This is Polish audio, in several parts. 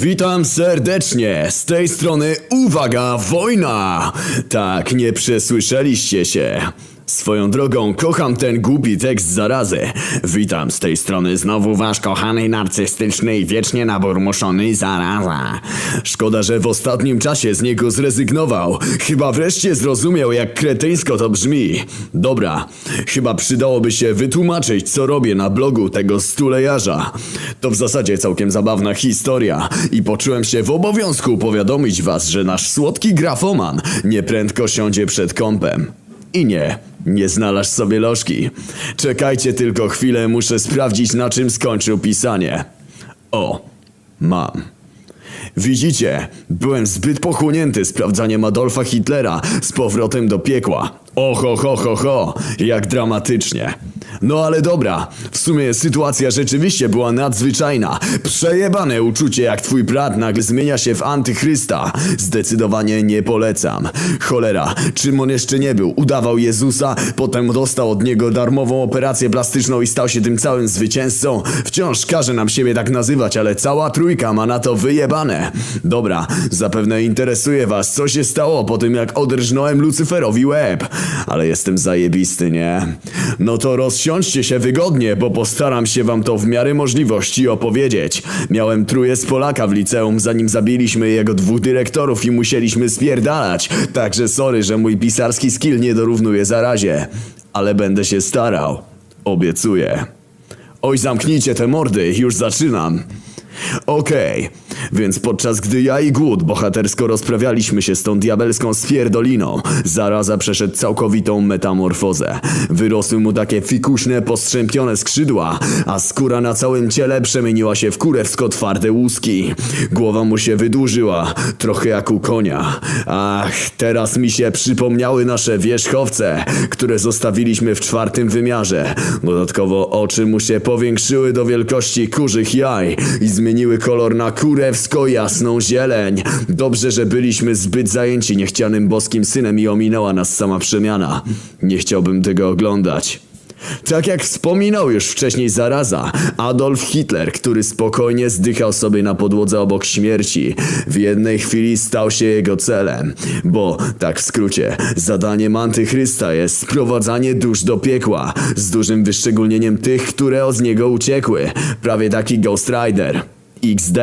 Witam serdecznie, z tej strony uwaga, wojna! Tak, nie przesłyszeliście się. Swoją drogą, kocham ten głupi tekst zarazy. Witam z tej strony znowu wasz kochany, narcystyczny i wiecznie naburmuszony zaraza. Szkoda, że w ostatnim czasie z niego zrezygnował. Chyba wreszcie zrozumiał, jak kretyńsko to brzmi. Dobra, chyba przydałoby się wytłumaczyć, co robię na blogu tego stulejarza. To w zasadzie całkiem zabawna historia i poczułem się w obowiązku powiadomić was, że nasz słodki grafoman nieprędko siądzie przed kąpem. I nie, nie znalazł sobie lożki. Czekajcie tylko chwilę, muszę sprawdzić na czym skończył pisanie. O, mam. Widzicie, byłem zbyt pochłonięty sprawdzaniem Adolfa Hitlera z powrotem do piekła. Oho, ho, ho, ho, jak dramatycznie. No ale dobra, w sumie sytuacja rzeczywiście była nadzwyczajna. Przejebane uczucie, jak twój brat nagle zmienia się w antychrysta. Zdecydowanie nie polecam. Cholera, czym on jeszcze nie był? Udawał Jezusa, potem dostał od niego darmową operację plastyczną i stał się tym całym zwycięzcą. Wciąż każe nam siebie tak nazywać, ale cała trójka ma na to wyjebane. Dobra, zapewne interesuje was, co się stało po tym, jak odrżnąłem Lucyferowi łeb. Ale jestem zajebisty, nie? No to rozsiądźcie się wygodnie, bo postaram się wam to w miarę możliwości opowiedzieć. Miałem truje z Polaka w liceum, zanim zabiliśmy jego dwóch dyrektorów i musieliśmy spierdalać. Także sorry, że mój pisarski skill nie dorównuje zarazie. Ale będę się starał. Obiecuję. Oj, zamknijcie te mordy, już zaczynam. Okej, więc podczas gdy ja i Głód bohatersko rozprawialiśmy się z tą diabelską spierdoliną, zaraza przeszedł całkowitą metamorfozę. Wyrosły mu takie fikuśne, postrzępione skrzydła, a skóra na całym ciele przemieniła się w kurewsko twarde łuski. Głowa mu się wydłużyła, trochę jak u konia. Ach, teraz mi się przypomniały nasze wierzchowce, które zostawiliśmy w czwartym wymiarze. Dodatkowo oczy mu się powiększyły do wielkości kurzych jaj i zmieniły kolor na kurewsko jasną zieleń. Dobrze, że byliśmy zbyt zajęci niechcianym boskim synem i ominęła nas sama przemiana. Nie chciałbym tego oglądać. Tak jak wspominał już wcześniej zaraza, Adolf Hitler, który spokojnie zdychał sobie na podłodze obok śmierci, w jednej chwili stał się jego celem. Bo, tak w skrócie, zadaniem antychrysta jest sprowadzanie dusz do piekła, z dużym wyszczególnieniem tych, które od niego uciekły. Prawie taki Ghost Rider. XD.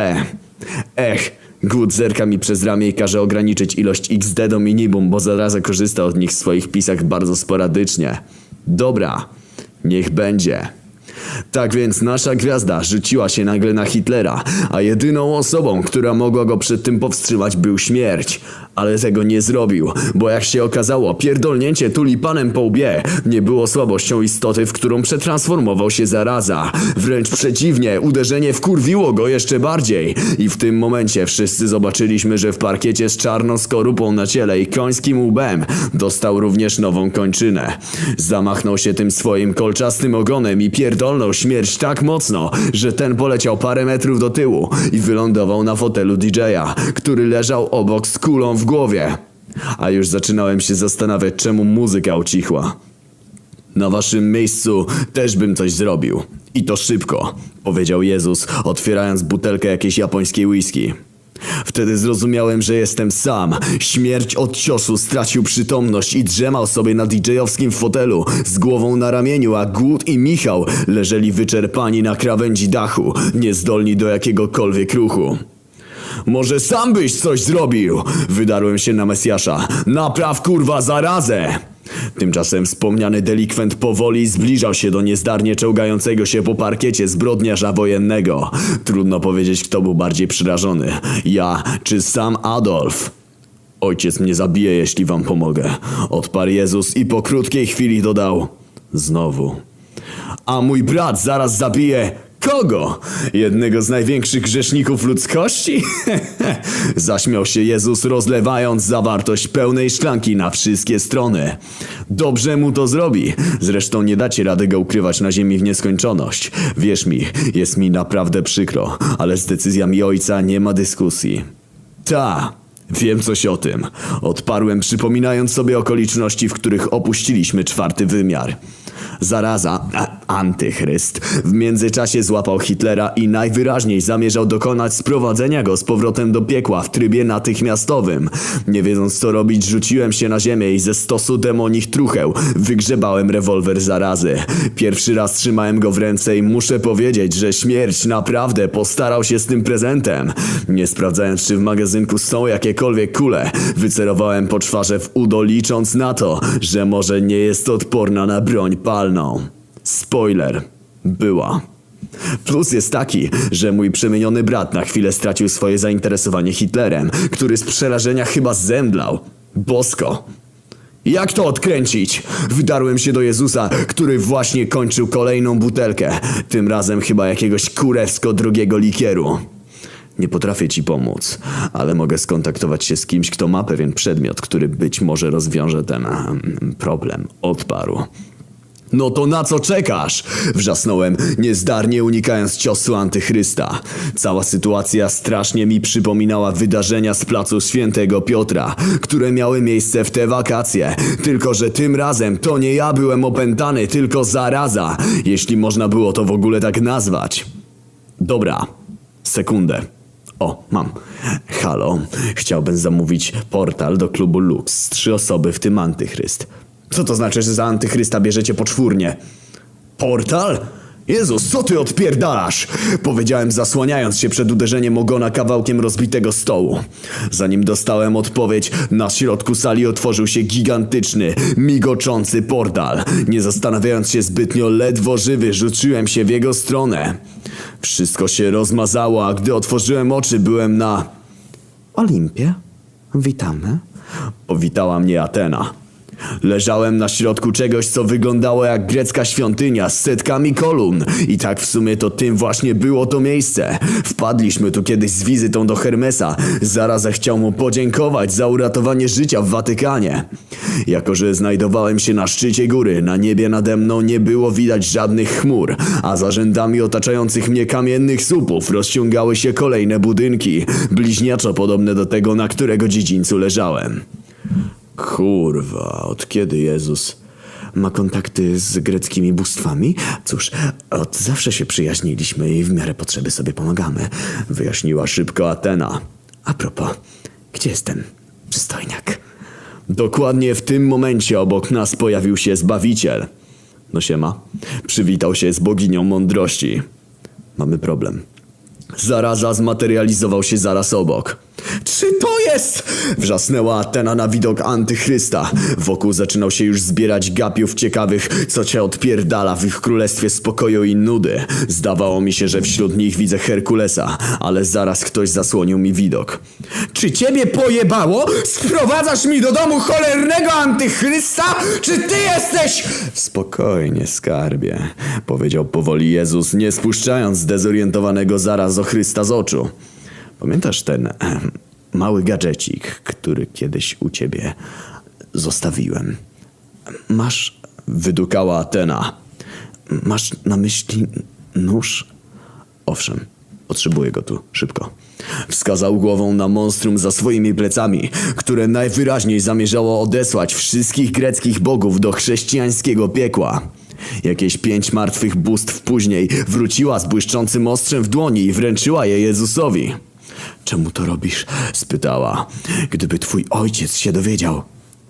Ech, Good zerka mi przez ramię i każe ograniczyć ilość XD do minimum, bo zaraza korzysta od nich w swoich pisach bardzo sporadycznie. Dobra, niech będzie. Tak więc nasza gwiazda rzuciła się nagle na Hitlera, a jedyną osobą, która mogła go przed tym powstrzymać był śmierć. Ale tego nie zrobił, bo jak się okazało, pierdolnięcie tulipanem po łbie nie było słabością istoty, w którą przetransformował się zaraza. Wręcz przeciwnie, uderzenie wkurwiło go jeszcze bardziej. I w tym momencie wszyscy zobaczyliśmy, że w parkiecie z czarną skorupą na ciele i końskim łbem dostał również nową kończynę. Zamachnął się tym swoim kolczastym ogonem i pierdolnął śmierć tak mocno, że ten poleciał parę metrów do tyłu i wylądował na fotelu DJ-a, który leżał obok z kulą w głowie. A już zaczynałem się zastanawiać, czemu muzyka ucichła. Na waszym miejscu też bym coś zrobił. I to szybko, powiedział Jezus, otwierając butelkę jakiejś japońskiej whisky. Wtedy zrozumiałem, że jestem sam. Śmierć od ciosu stracił przytomność i drzemał sobie na DJ-owskim fotelu z głową na ramieniu, a Głód i Michał leżeli wyczerpani na krawędzi dachu, niezdolni do jakiegokolwiek ruchu. Może sam byś coś zrobił! Wydarłem się na Mesjasza. Napraw kurwa zarazę! Tymczasem wspomniany delikwent powoli zbliżał się do niezdarnie czołgającego się po parkiecie zbrodniarza wojennego. Trudno powiedzieć, kto był bardziej przerażony. Ja czy sam Adolf? Ojciec mnie zabije, jeśli wam pomogę. Odparł Jezus i po krótkiej chwili dodał. Znowu. A mój brat zaraz zabije kogo? Jednego z największych grzeszników ludzkości? Zaśmiał się Jezus, rozlewając zawartość pełnej szklanki na wszystkie strony. Dobrze mu to zrobi. Zresztą nie dacie rady go ukrywać na ziemi w nieskończoność. Wierz mi, jest mi naprawdę przykro, ale z decyzjami ojca nie ma dyskusji. Ta, wiem coś o tym. Odparłem, przypominając sobie okoliczności, w których opuściliśmy czwarty wymiar. Zaraza, antychryst, w międzyczasie złapał Hitlera i najwyraźniej zamierzał dokonać sprowadzenia go z powrotem do piekła w trybie natychmiastowym. Nie wiedząc co robić, rzuciłem się na ziemię i ze stosu demonich trucheł wygrzebałem rewolwer zarazy. Pierwszy raz trzymałem go w ręce i muszę powiedzieć, że śmierć naprawdę postarał się z tym prezentem. Nie sprawdzając, czy w magazynku są jakiekolwiek kule, wycerowałem po czwarze w udo licząc na to, że może nie jest odporna na broń palną. Spoiler. Była. Plus jest taki, że mój przemieniony brat na chwilę stracił swoje zainteresowanie Hitlerem, który z przerażenia chyba zemdlał. Bosko. Jak to odkręcić? Wydarłem się do Jezusa, który właśnie kończył kolejną butelkę. Tym razem chyba jakiegoś kurewsko drugiego likieru. Nie potrafię ci pomóc, ale mogę skontaktować się z kimś, kto ma pewien przedmiot, który być może rozwiąże ten em, problem. Odparł. No to na co czekasz? Wrzasnąłem, niezdarnie unikając ciosu antychrysta. Cała sytuacja strasznie mi przypominała wydarzenia z placu Świętego Piotra, które miały miejsce w te wakacje. Tylko, że tym razem to nie ja byłem opętany, tylko zaraza, jeśli można było to w ogóle tak nazwać. Dobra, sekundę. O, mam. Halo, chciałbym zamówić portal do klubu Lux. Trzy osoby, w tym antychryst. Co to znaczy, że za antychrysta bierzecie poczwórnie? Portal? Jezus, co ty odpierdalasz? Powiedziałem zasłaniając się przed uderzeniem ogona kawałkiem rozbitego stołu. Zanim dostałem odpowiedź, na środku sali otworzył się gigantyczny, migoczący portal. Nie zastanawiając się zbytnio, ledwo żywy rzuciłem się w jego stronę. Wszystko się rozmazało, a gdy otworzyłem oczy, byłem na... Olimpie? Witamy. Powitała mnie Atena. Leżałem na środku czegoś, co wyglądało jak grecka świątynia z setkami kolumn. I tak w sumie to tym właśnie było to miejsce. Wpadliśmy tu kiedyś z wizytą do Hermesa. Zaraz chciał mu podziękować za uratowanie życia w Watykanie. Jako, że znajdowałem się na szczycie góry, na niebie nade mną nie było widać żadnych chmur, a za rzędami otaczających mnie kamiennych słupów rozciągały się kolejne budynki, bliźniaczo podobne do tego, na którego dziedzińcu leżałem. Kurwa, od kiedy Jezus ma kontakty z greckimi bóstwami? Cóż, od zawsze się przyjaźniliśmy i w miarę potrzeby sobie pomagamy, wyjaśniła szybko Atena. A propos, gdzie jest ten przystojniak? Dokładnie w tym momencie obok nas pojawił się Zbawiciel. No siema. Przywitał się z boginią mądrości. Mamy problem. Zaraza zmaterializował się zaraz obok. Czy to jest? Wrzasnęła Atena na widok antychrysta. Wokół zaczynał się już zbierać gapiów ciekawych, co cię odpierdala w ich królestwie spokoju i nudy. Zdawało mi się, że wśród nich widzę Herkulesa, ale zaraz ktoś zasłonił mi widok. Czy ciebie pojebało? Sprowadzasz mi do domu cholernego antychrysta? Czy ty jesteś... Spokojnie, skarbie, powiedział powoli Jezus, nie spuszczając zdezorientowanego zaraz o Chrysta z oczu. Pamiętasz ten mały gadżecik, który kiedyś u ciebie zostawiłem? Masz, wydukała Atena. Masz na myśli nóż? Owszem, potrzebuję go tu, szybko. Wskazał głową na monstrum za swoimi plecami, które najwyraźniej zamierzało odesłać wszystkich greckich bogów do chrześcijańskiego piekła. Jakieś pięć martwych bóstw później wróciła z błyszczącym ostrzem w dłoni i wręczyła je Jezusowi. Czemu to robisz? spytała. Gdyby twój ojciec się dowiedział.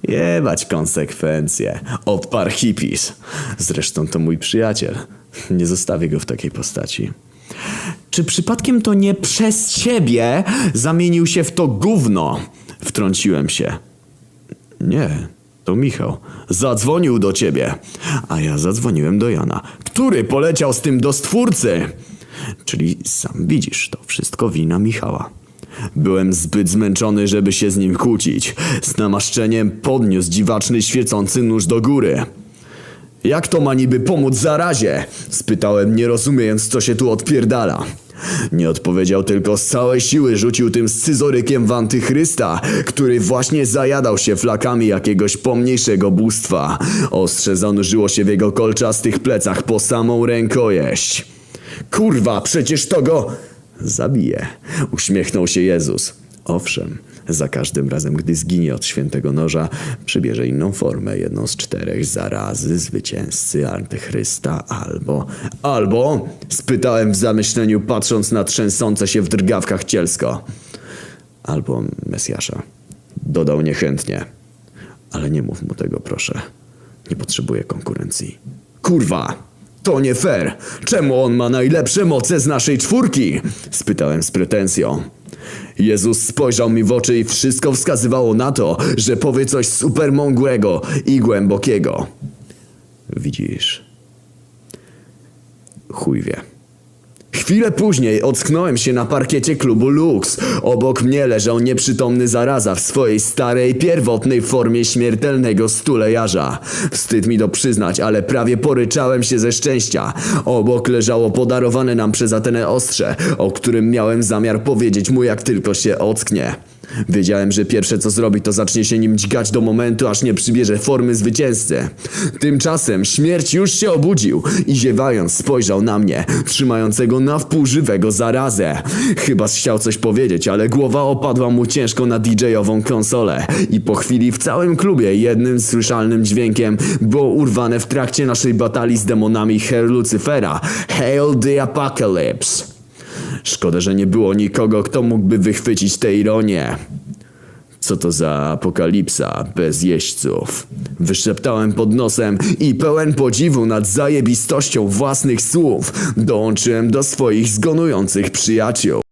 Jebać konsekwencje. Odparł hippies. Zresztą to mój przyjaciel. Nie zostawię go w takiej postaci. Czy przypadkiem to nie przez ciebie zamienił się w to gówno? Wtrąciłem się. Nie, to Michał. Zadzwonił do ciebie. A ja zadzwoniłem do Jana, który poleciał z tym do stwórcy. Czyli sam widzisz, to wszystko wina Michała. Byłem zbyt zmęczony, żeby się z nim kłócić. Z namaszczeniem podniósł dziwaczny świecący nóż do góry. Jak to ma niby pomóc zarazie? Spytałem, nie rozumiejąc, co się tu odpierdala. Nie odpowiedział, tylko z całej siły rzucił tym scyzorykiem w antychrysta, który właśnie zajadał się flakami jakiegoś pomniejszego bóstwa. Ostrze zanurzyło się w jego kolczastych plecach po samą rękojeść. Kurwa, przecież to go... Zabije. Uśmiechnął się Jezus. Owszem, Za każdym razem, gdy zginie od świętego noża, przybierze inną formę, jedną z czterech zarazy, zwycięzcy, antychrysta, albo... Albo? Spytałem w zamyśleniu, patrząc na trzęsące się w drgawkach cielsko. Albo Mesjasza. Dodał niechętnie. Ale nie mów mu tego, proszę. Nie potrzebuję konkurencji. Kurwa! To nie fair! Czemu on ma najlepsze moce z naszej czwórki? Spytałem z pretensją. Jezus spojrzał mi w oczy i wszystko wskazywało na to, że powie coś supermągłego i głębokiego. Widzisz. Chuj wie. Chwilę później ocknąłem się na parkiecie klubu Lux. Obok mnie leżał nieprzytomny zaraza w swojej starej, pierwotnej formie śmiertelnego stulejarza. Wstyd mi to przyznać, ale prawie poryczałem się ze szczęścia. Obok leżało podarowane nam przez Atenę ostrze, o którym miałem zamiar powiedzieć mu jak tylko się ocknie. Wiedziałem, że pierwsze co zrobi to zacznie się nim dźgać do momentu, aż nie przybierze formy zwycięzcy. Tymczasem śmierć już się obudził i ziewając spojrzał na mnie, trzymającego na wpół żywego zarazę. Chyba chciał coś powiedzieć, ale głowa opadła mu ciężko na DJ-ową konsolę i po chwili w całym klubie jednym słyszalnym dźwiękiem było urwane w trakcie naszej batalii z demonami Her Lucifera Hail the Apocalypse. Szkoda, że nie było nikogo, kto mógłby wychwycić tę ironię. Co to za apokalipsa bez jeźdźców? Wyszeptałem pod nosem i pełen podziwu nad zajebistością własnych słów dołączyłem do swoich zgonujących przyjaciół.